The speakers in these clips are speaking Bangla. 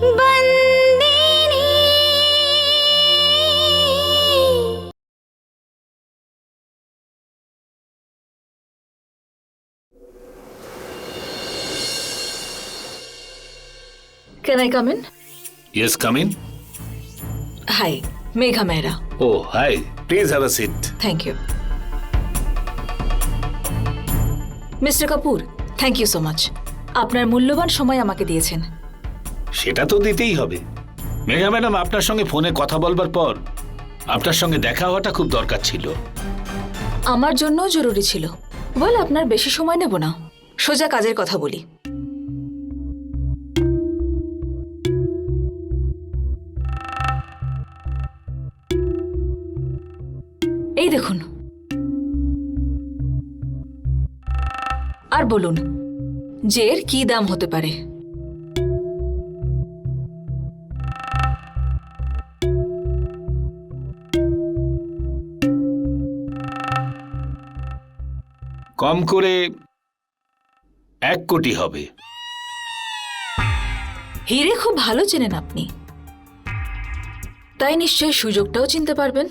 Can I come in? Yes, come in. Hi, Megha Mehra. Oh, hi. Please have a seat. Thank you. Mister Kapoor thank you so much আপনার মূল্যবান সময় আমাকে দিয়েছেন সেটা তো দিতেই হবে। মেঘা ম্যাডাম, আপনার সঙ্গে ফোনে কথা বলবার পর আপনার সঙ্গে দেখা হওয়াটা খুব দরকার ছিল। আমার জন্যও জরুরি ছিল। বল, আপনার বেশি সময় নেব না। সোজা কাজের কথা বলি। এই দেখুন। আর বলুন এর কি দাম হতে পারে? কম করে এক কোটি হবে। হিরে খুব ভালো চেনেন আপনি। তাই নিশ্চয়ই সুযোগটাও চিনতে পারবেন।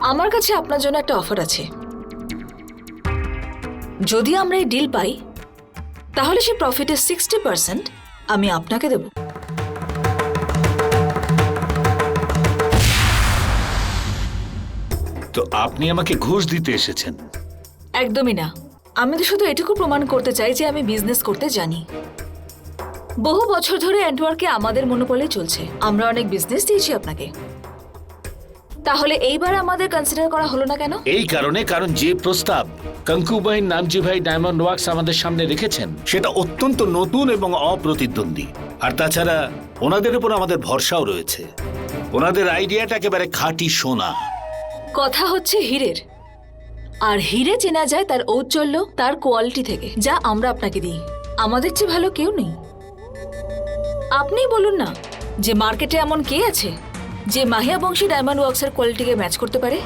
আমার কাছে আপনার জন্য একটা অফার আছে। যদি আমরা এই ডিল পাই, তাহলে সে প্রফিটের সিক্সটি পার্সেন্ট আমি আপনাকে দেব। তো আপনি আমাকে ঘুষ দিতে এসেছেন। একদমই না। আমি তো শুধু এটুকু প্রমাণ করতে চাই যে আমি বিজনেস করতে জানি। বহু বছর ধরে অ্যান্টওয়ার্কে আমাদের মনোপলে চলছে। আমরা অনেক বিজনেস দিয়েছি আপনাকে। তাহলে এইবার আমাদের কনসিডার করা হলো না কেন? এই কারণে কারণ যে প্রস্তাব কঙ্কুবাই নামজি ভাই ডায়মন্ড ওয়ার্কস আমাদের সামনে রেখেছেন সেটা অত্যন্ত নতুন এবং অপ্রতিদ্বন্দ্বী। আর তাছাড়া ওনাদের উপর আমাদের ভরসাও রয়েছে। ওনাদের আইডিয়াটা একেবারে খাঁটি সোনা। কথা হচ্ছে হীরের। আর হিরে চেনা যায় তার ঔজ্জ্বল্য, তার কোয়ালিটি থেকে, যা আমরা আপনাকে দিই। আমাদের চেয়ে ভালো কেউ নেই। আপনি বলুন না, যে মার্কেটে এমন কে আছে, যে মাহিয়া বংশী ডায়মন্ড ওয়ার্কসের কোয়ালিটিকে ম্যাচ করতে পারে?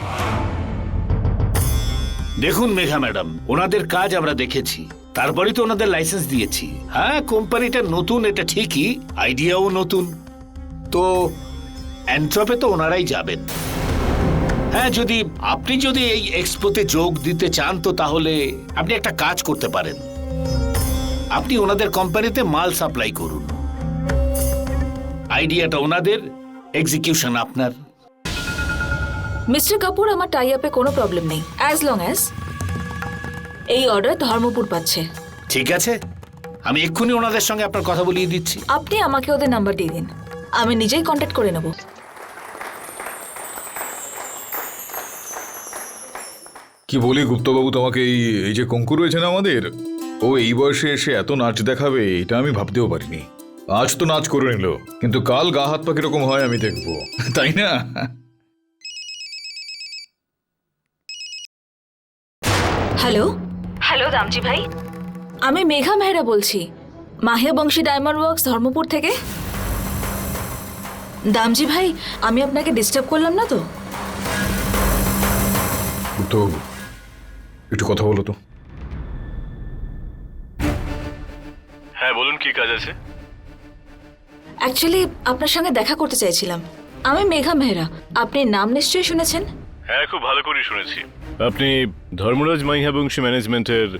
দেখুন মেঘা ম্যাডাম, ওনাদের কাজ আমরা দেখেছি। তারপরেই তো ওনাদের লাইসেন্স দিয়েছি। হ্যাঁ কোম্পানিটা নতুন, এটা ঠিকই আইডিয়াও নতুন। তো অ্যান্ট্রপে তো ওনারাই যাবেন। হ্যাঁ যদি আপনি যদি এই এক্সপোতে যোগ দিতে চান তো তাহলে আপনি একটা কাজ করতে পারেন। আপনি ওনাদের কোম্পানিতে মাল সাপ্লাই করুন। আইডিয়াটা ওনাদের এক্সিকিউশন আপনার। মিস্টার কাপুর আমার টাই আপে কোনো প্রবলেম নেই। অ্যাজ লং অ্যাজ এই অর্ডার ধর্মপুর পাচ্ছে। ঠিক আছে। আমি এক্ষুনি ওনাদের সঙ্গে আপনার কথা বলিয়ে দিচ্ছি। আপনি আমাকে ওদের নাম্বার দিয়ে দিন। আমি নিজেই কন্ট্যাক্ট করে নেব। কি বলি গুপ্তবাবু তোমাকে এই এই যে কঙ্কু রয়েছে না আমাদের? ও এই বয়সে এসে এত নাচ দেখাবে এটা আমি ভাবতেও পারিনি। আজ তো নাচ করে নিল কিন্তু কাল গা হাত পা কীরকম হয় আমি দেখব। তাই না? হ্যালো? হ্যালো দামজি ভাই। আমি মেঘা মেহরা বলছি। মাহিয়া বংশী ডায়মন্ড ওয়ার্কস ধর্মপুর থেকে? দামজি ভাই আমি আপনাকে ডিস্টার্ব করলাম না তো? গুপ্তবাবু একটু কথা বলো তো। হ্যাঁ বলুন কি কাজ আছে? অ্যাকচুয়ালি আপনার সঙ্গে দেখা করতে চাইছিলাম। আমি মেঘা মেহরা। আপনি নাম নিশ্চয়ই শুনেছেন? হ্যাঁ খুব ভালো করে শুনেছি। আপনি ধর্মরাজ মাইহাবংশী ম্যানেজমেন্টের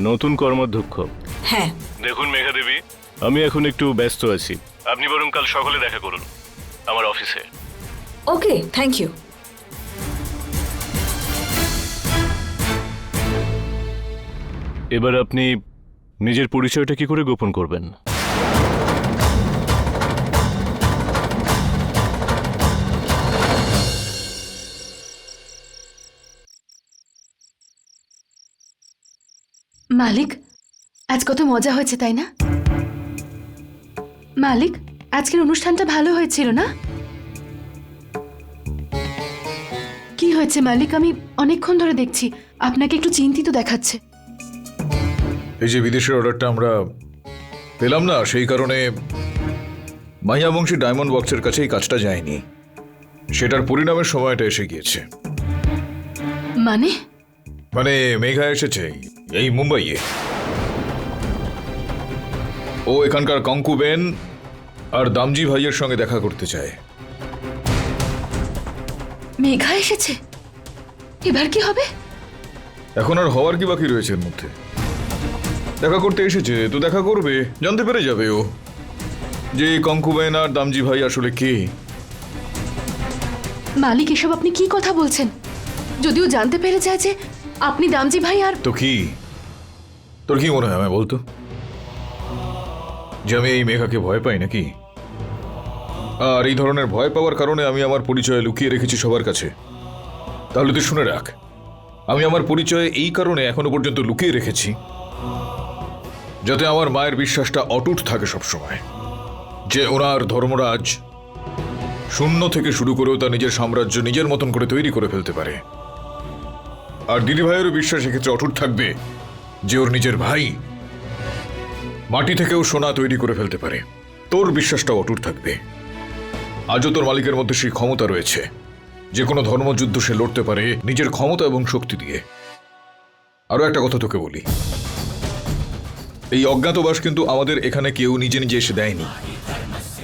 নতুন কর্মাধ্যক্ষ। হ্যাঁ। দেখুন মেঘা দেবী। আমি এখন একটু ব্যস্ত আছি। আপনি বরং কাল সকালে দেখা করুন আমার অফিসে। ওকে থ্যাংক ইউ এবার আপনি নিজের পরিচয়টা কি করে গোপন করবেন? মালিক, আজ কত মজা হয়েছে, তাই না? মালিক, আজকের অনুষ্ঠানটা ভালো হয়েছিল না? কি হয়েছে, মালিক? আমি অনেকক্ষণ ধরে দেখছি। আপনাকে একটু চিন্তিত দেখাচ্ছে। এই যে বিদেশের অর্ডারটা আমরা পেলাম না সেই কারণে মাহিয়া বংশী ডায়মন্ড বক্সের কাছে এই কাজটা যায়নি। সেটার পরিণামের সময়টা এসে গিয়েছে। মানে? মানে মেঘা এসেছে এই মুম্বাইয়ে। ও এখানকার কঙ্কুবেন আর দামজি ভাইয়ের সঙ্গে দেখা করতে চায়। মেঘা এসেছে? এবার কি হবে? এখন আর হওয়ার কি বাকি রয়েছে এর মধ্যে? দেখা করতে এসেছে তো দেখা করবে। জানতে পেরে যাবে ও। যে কঙ্কুবেন আর দামজি ভাই আসলে কে? মালিক এসব আপনি কি কথা বলছেন? যদিও জানতে পেরে যায় যে আপনি দামজি ভাই আর তো কি? তোর কি মনে হয় আমায় বলতো? যে আমি এই মেঘাকে ভয় পাই নাকি? আর এই ধরনের ভয় পাওয়ার কারণে আমি আমার পরিচয় লুকিয়ে রেখেছি সবার কাছে। তাহলে তুই শুনে রাখ। আমি আমার পরিচয় এই কারণে এখনও পর্যন্ত লুকিয়ে রেখেছি। যাতে আমার মায়ের বিশ্বাসটা অটুট থাকে সবসময়। যে ওনার ধর্মরাজ শূন্য থেকে শুরু করেও তার নিজের সাম্রাজ্য নিজের মতন করে তৈরি করে ফেলতে পারে। আর দিদি ভাইয়েরও বিশ্বাস এক্ষেত্রে অটুট থাকবে যে ওর নিজের ভাই মাটি থেকেও সোনা তৈরি করে ফেলতে পারে। তোর বিশ্বাসটাও অটুট থাকবে। আজও তোর মালিকের মধ্যে সেই ক্ষমতা রয়েছে। যে কোনো ধর্মযুদ্ধ সে লড়তে পারে নিজের ক্ষমতা এবং শক্তি দিয়ে। আরও একটা কথা তোকে বলি। এই অজ্ঞাতবাস কিন্তু আমাদের এখানে কেউ নিজে নিজে এসে দেয়নি।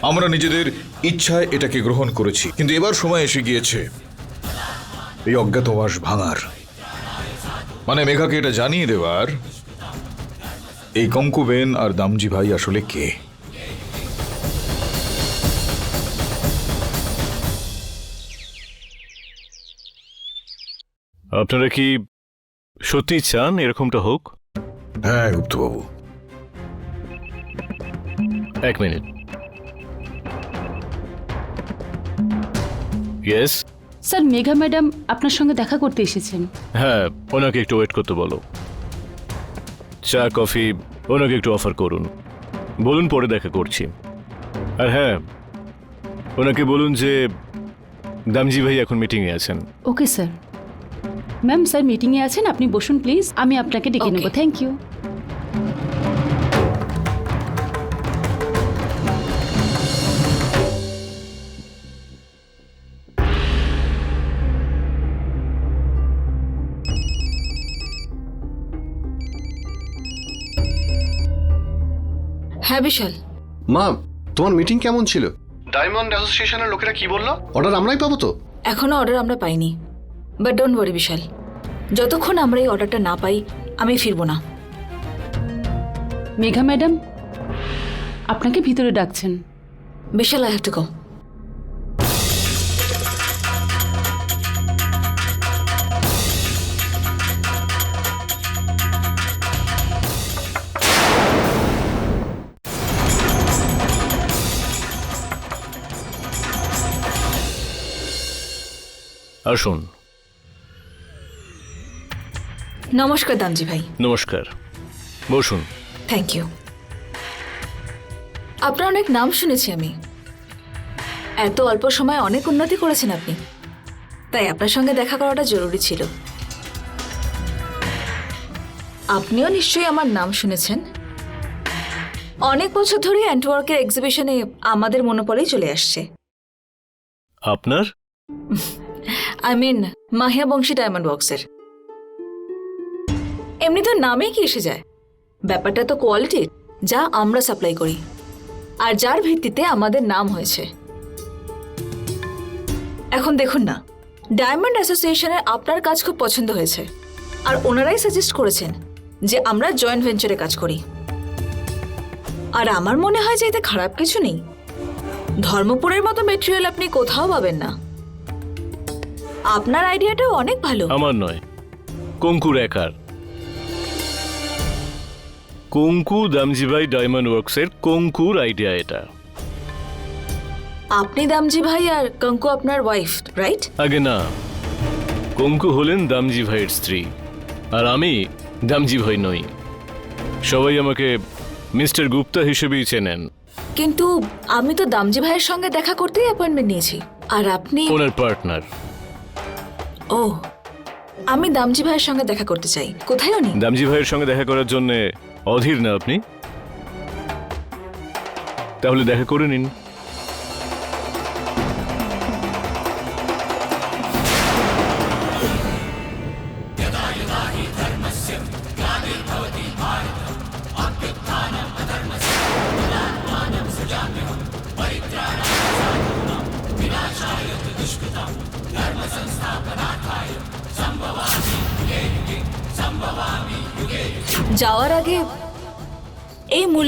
আমরা নিজেদের ইচ্ছায় এটাকে গ্রহণ করেছি। কিন্তু এবার সময় এসে গিয়েছে। এই অজ্ঞাতবাস ভাঙার। মানে মেঘাকে এটা জানিয়ে দেওয়ার এই কঙ্কুবেন আর দামজি ভাই আসলে কে? আপনারা কি সত্যি চান এরকমটা হোক? হ্যাঁ গুপ্তবাবু। এক minute. Yes sir Megha madam আপনার সঙ্গে দেখা করতে এসেছেন। হ্যাঁ ওনাকে একটু ওয়েট করতে বলো। চা কফি ওনাকে একটু অফার করুন। বলুন পরে দেখা করছি। আর হ্যাঁ ওনাকে বলুন যে দামজি ভাই এখন মিটিংয়ে আছেন। Okay sir. ম্যাম স্যার মিটিংয়ে আছেন আপনি বসুন প্লিজ। আমি আপনাকে ডেকে নেব. থ্যাংক ইউ হ্যাঁ বিশাল। মা তোমার মিটিং কেমন ছিল? ডায়মন্ড অ্যাসোসিয়েশনের লোকেরা কি বলল? অর্ডার আমরাই পাবো তো? এখনও অর্ডার আমরা পাইনি। But don't worry Bishal. যতক্ষণ আমরা এই অর্ডারটা না পাই আমি ফিরবো না। মেঘা ম্যাডাম আপনাকে ভিতরে ডাকছেন। Bishal I have to go আসুন নমস্কার দামজি ভাই। নমস্কার। বসুন। থ্যাংক ইউ আপনার অনেক নাম শুনেছি আমি। এত অল্প সময়ে অনেক উন্নতি করেছেন আপনি। তাই আপনার সঙ্গে দেখা করাটা জরুরি ছিল। আপনিও নিশ্চয়ই আমার নাম শুনেছেন। অনেক বছর ধরে অ্যান্টওয়ার্কের এক্সিবিশনে আমাদের মনোপলেই চলে আসছে। আপনার? I mean Mahiya Bangshi diamond বক্সের এমনি তো নামেই কি এসে যায়? ব্যাপারটা তো কোয়ালিটির যা আমরা সাপ্লাই করি। আর যার ভিত্তিতে আমাদের নাম হয়েছে। এখন দেখুন না ডায়মন্ড অ্যাসোসিয়েশনের আপনার কাজ খুব পছন্দ হয়েছে। আর ওনারাই সাজেস্ট করেছেন যে আমরা জয়েন্ট ভেঞ্চারে কাজ করি। আর আমার মনে হয় যে এতে খারাপ কিছু নেই। ধর্মপুরের মতো মেটেরিয়াল আপনি কোথাও পাবেন না। আপনার আইডিয়াটাও অনেক ভালো। আমার নয়। কঙ্কুর একার। কঙ্কু দামজিভাই ডায়মন্ড ওয়ার্কসের কঙ্কুর আইডিয়া এটা। আপনি দামজি ভাই আর কঙ্কু আপনার ওয়াইফ রাইট? আগে না। কঙ্কু হলেন দামজি ভাইয়ের স্ত্রী আর আমি দামজি ভাই নই। সবাই আমাকে মিস্টার গুপ্তা হিসেবেই চেনেন। কিন্তু আমি তো দামজি ভাইয়ের সঙ্গে দেখা করতেই অ্যাপয়েন্টমেন্ট নিয়েছি। আর আপনি ওনার পার্টনার। ও, আমি দামজি ভাইয়ের সঙ্গে দেখা করতে চাই। কোথায় উনি? দামজি ভাইয়ের সঙ্গে দেখা করার জন্য অধীর না আপনি? তাহলে দেখা করে নিন।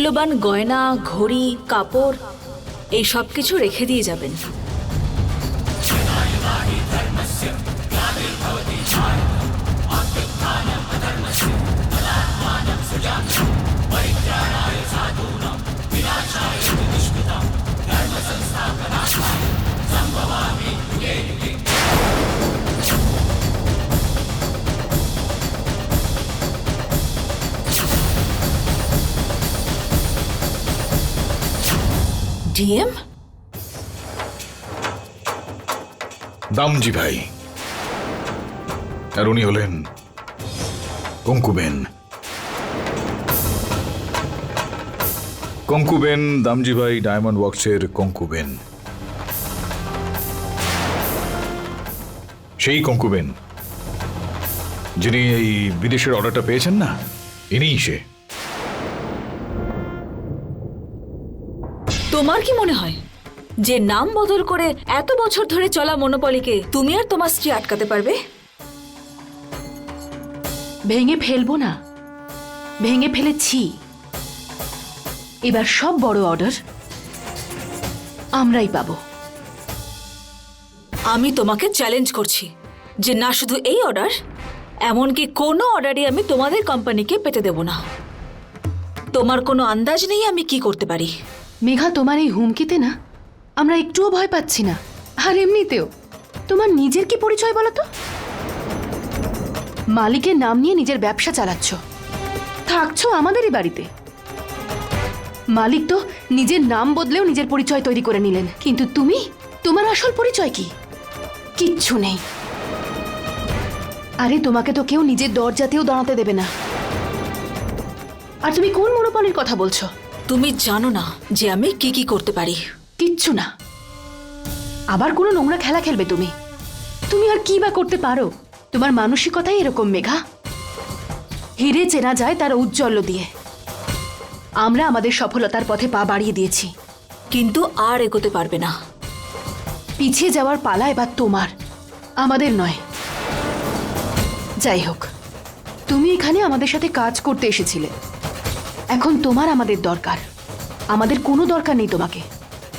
মূল্যবান গয়না ঘড়ি কাপড় এই সব কিছু রেখে দিয়ে যাবেন। ডিএম দামজি ভাই। আর উনি হলেন কঙ্কুবেন। কঙ্কুবেন, দামজি ভাই, ডায়মন্ড ওয়ার্কসের কঙ্কুবেন। সেই কঙ্কুবেন, যিনি এই বিদেশের অর্ডারটা পেয়েছেন না, ইনিই সে। তোমার কি মনে হয়? যে নাম বদল করে এত বছর ধরে চলা মনোপলিকে তুমি আর তোমার স্ত্রী আটকাতে পারবে? ভেঙে ফেলব না। ভেঙে ফেলেছি। এবার সব বড় অর্ডার আমরাই পাবো। আমি তোমাকে চ্যালেঞ্জ করছি যে না শুধু এই অর্ডার এমনকি কোনো অর্ডারই আমি তোমাদের কোম্পানিকে পেতে দেব না। তোমার কোনো আন্দাজ নেই আমি কি করতে পারি। মেঘা, তোমার এই হুমকিতে না, আমরা একটুও ভয় পাচ্ছি না। আর এমনিতেও, তোমার নিজের কি পরিচয় বলো তো? মালিকের নাম নিয়ে নিজের ব্যবসা চালাচ্ছ। থাকছো আমাদেরই বাড়িতে। মালিক তো নিজের নাম বদলেও নিজের পরিচয় তৈরি করে নিলেন। কিন্তু তুমি, তোমার আসল পরিচয় কি? কিচ্ছু নেই। আরে, তোমাকে তো কেউ নিজের দরজাতেও দাঁড়াতে দেবে না। আর তুমি কোন মনোপলির কথা বলছো? তুমি জানো না যে আমি কি কি করতে পারি। কিচ্ছু না। আবার কোনো নোংরা খেলা খেলবে তুমি। তুমি আর কি বা করতে পারো? তোমার মানসিকতাই এরকম মেঘা। হিরে চেনা যায় তার উজ্জ্বল্য দিয়ে। আমরা আমাদের সফলতার পথে পা বাড়িয়ে দিয়েছি। কিন্তু আর এগোতে পারবে না। পিছিয়ে যাওয়ার পালা এবার তোমার। আমাদের নয়। যাই হোক তুমি এখানে আমাদের সাথে কাজ করতে এসেছিলে। এখন তোমার আমাদের দরকার। আমাদের কোনো দরকার নেই তোমাকে।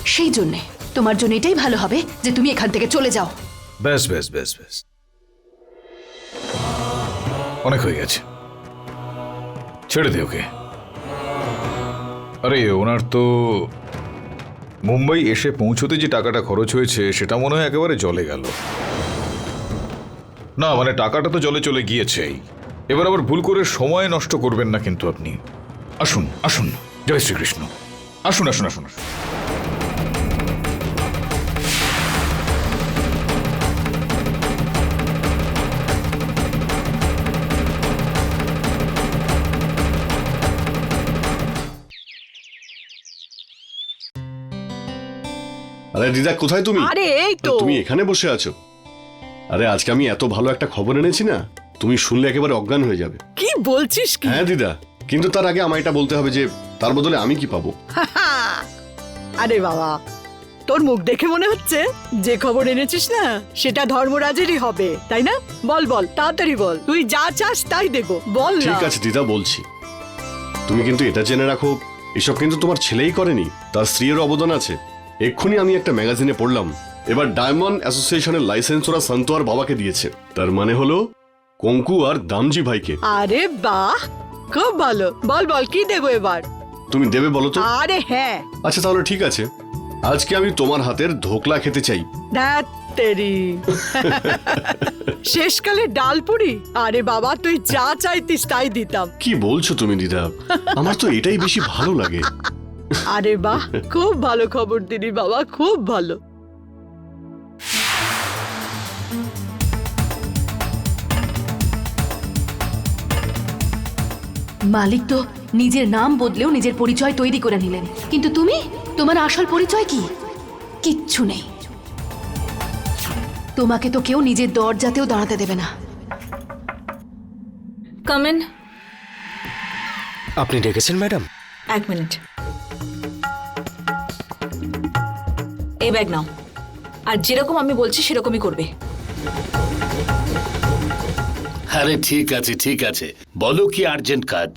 সেই জন্যে তোমার জন্য এটাই ভালো হবে যে তুমি এখান থেকে চলে যাও। ব্যাস ব্যাস ব্যাস ব্যাস অনেক হয়ে গেছে। ছেড়ে দে ওকে। আরে, ওনার তো মুম্বাই এসে পৌঁছতে যে টাকাটা খরচ হয়েছে, সেটা মনে হয় একেবারে জলে গেল। না মানে টাকাটা তো জলে চলে গিয়েছেই। এবার আবার ভুল করে সময় নষ্ট করবেন না কিন্তু আপনি। আসুন আসুন। জয় শ্রীকৃষ্ণ। আসুন আসুন আসুন আসুন। আরে দিদা কোথায় তুমি? আরে এই তো। তুমি এখানে বসে আছো। আরে আজকে আমি এত ভালো একটা খবর এনেছি না তুমি শুনলে একেবারে অজ্ঞান হয়ে যাবে। কি বলছিস কি? হ্যাঁ দিদা। কিন্তু তার আগে আমায় এটা বলতে হবে যে তার বদলে আমি কি পাবো? আরে বাবা তোর মুখ দেখে মনে হচ্ছে যে খবর এনেছিস না সেটা ধর্মরাজেরই হবে তাই না? বল বল তাড়াতাড়ি বল তুই যা চাস তাই দেবো বল না। ঠিক আছে দিদা বলছি। তুমি কিন্তু এটা জেনে রাখো এসব কিন্তু তোমার ছেলেই করেনি তার স্ত্রীর অবদান আছে। এক্ষুনি আমি একটা ম্যাগাজিনে পড়লাম এবার ডায়মন্ড অ্যাসোসিয়েশনের লাইসেন্স ওরা সন্তু আর বাবাকে দিয়েছে তার মানে হলো কঙ্কু আর দামজি ভাইকে। আরে বাহ! খুব ভালো। বল বল কি দেবো এবার? তুমি দেবে বলো তো? আরে হ্যাঁ। আচ্ছা তাহলে ঠিক আছে। আজকে আমি তোমার হাতের ধোকলা খেতে চাই। তেরি শেষকালে ডালপুরি আরে বাবা তুই যা চাইতিস তাই দিতাম। কি বলছো তুমি দিদা? আমার তো এটাই বেশি ভালো লাগে। আরে বাহ খুব ভালো খবর দিলি বাবা খুব ভালো। মালিক তো নিজের নাম বদলেও নিজের পরিচয় তৈরি করে নিলেন। কিন্তু তুমি? তোমার আসল পরিচয় কি? কিচ্ছু নেই। তোমাকে তো কেউ নিজের দরজাতেও দাঁড়াতে দেবে না। কামেন আপনি ডেকেছেন ম্যাডাম? এক মিনিট। এই ব্যাগ নাও। আর যেরকম আমি বলছি সেরকমই করবে। আরে ঠিক আছে ঠিক আছে। বলো কি আর্জেন্ট কাজ?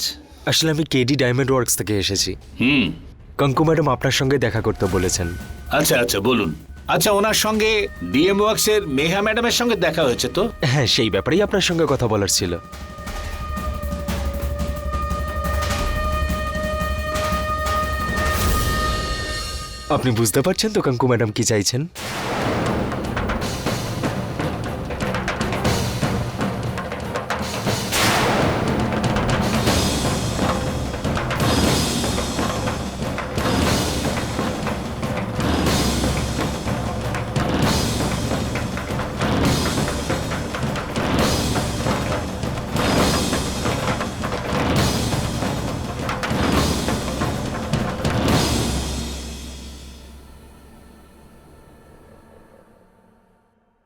আসলে আমি কেডি ডায়মন্ড ওয়ার্কস থেকে এসেছি। হুম। কঙ্কু ম্যাডাম আপনার সঙ্গে দেখা করতে বলেছেন। আচ্ছা আচ্ছা বলুন। আচ্ছা ওনার সঙ্গে ডিএম ওয়ার্কসের মেঘা ম্যাডামের সঙ্গে দেখা হয়েছে তো? হ্যাঁ সেই ব্যাপারেই আপনার সঙ্গে কথা বলার ছিল। আপনি বুঝতে পারছেন তো কঙ্কু ম্যাডাম কি চাইছেন?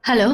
হ্যালো